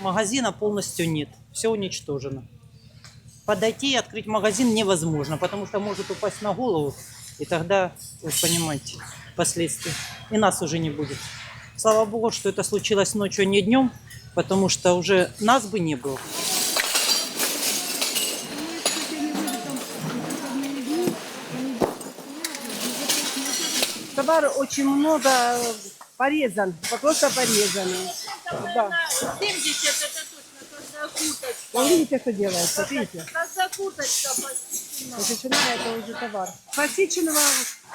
Магазина полностью нет. Все уничтожено. Подойти и открыть магазин невозможно, потому что может упасть на голову, и тогда, вы понимаете, последствия. И нас уже не будет. Слава Богу, что это случилось ночью, а не днем, потому что уже нас бы не было. Товар очень много порезан, просто порезанный. Да. 70 это точно. Вы видите, что делается, видите? Как закуточка посетила. Величина это уже товар. Классичного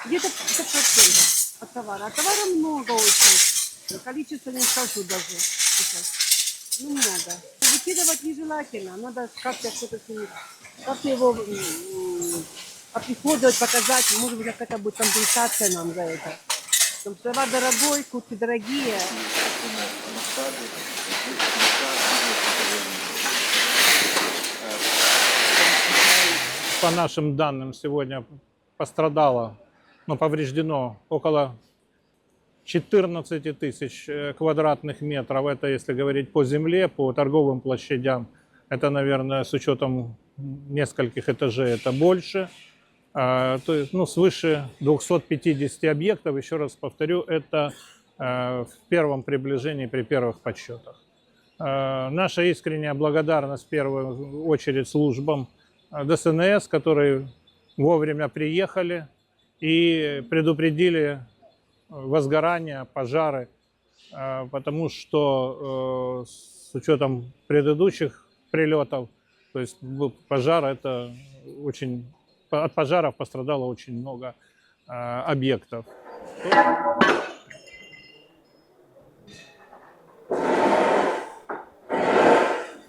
где-то 50% от товара. А товара много очень. Количество не скажу даже сейчас. Ну, много. Выкидывать нежелательно. Надо как-то что-то с ним- как-то его оприходовать, показать. Может быть, какая-то будет компенсация нам за это. Что товар дорогой, куртки дорогие. По нашим данным, сегодня пострадало, ну, повреждено около 14 тысяч э, квадратных метров. Это если говорить по земле, по торговым площадям. Это, наверное, с учетом нескольких этажей, это больше. А, То есть, ну, свыше 250 объектов, еще раз повторю, это э, в первом приближении при первых подсчетах. Э, Наша искренняя благодарность в первую очередь службам ДСНС, которые вовремя приехали и предупредили возгорания, пожары, потому что с учетом предыдущих прилетов, то есть был пожар, это очень от пожаров пострадало очень много э, объектов.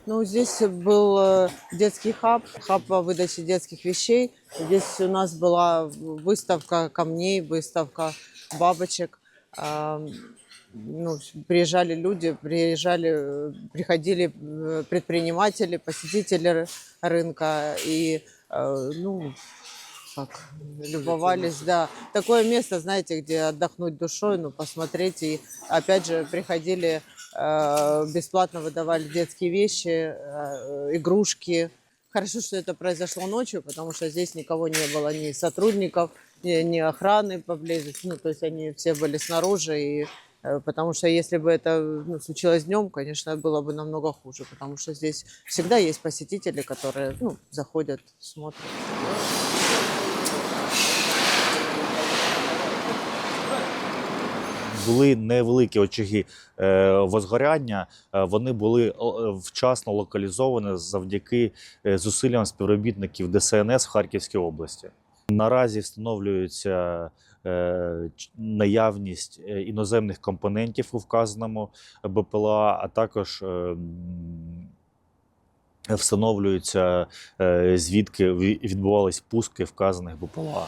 Ну, здесь был э, детский хаб, хаб по выдаче детских вещей. Здесь у нас была выставка камней, выставка бабочек. Ам, Ну, приезжали люди, приезжали, приходили э, предприниматели, посетители ры- рынка и, ну, как, любовались, да. Такое место, знаете, где отдохнуть душой, ну, посмотреть. И опять же приходили, э, бесплатно выдавали детские вещи, э, игрушки. Хорошо, что это произошло ночью, потому что здесь никого не было, ни сотрудников, ни, ни охраны поблизости. Ну, то есть они все были снаружи. И, э, потому что если бы это ну, случилось днем, конечно, было бы намного хуже, потому что здесь всегда есть посетители, которые ну, заходят, смотрят. були невеликі очаги е, возгоряння. Е, Вони були е, вчасно локалізовані завдяки е, зусиллям співробітників ДСНС в Харківській області. Наразі встановлюється е, ч- наявність е, іноземних компонентів у вказаному БПЛА, а також е, встановлюється е, звідки ві- відбувались пуски вказаних БПЛА.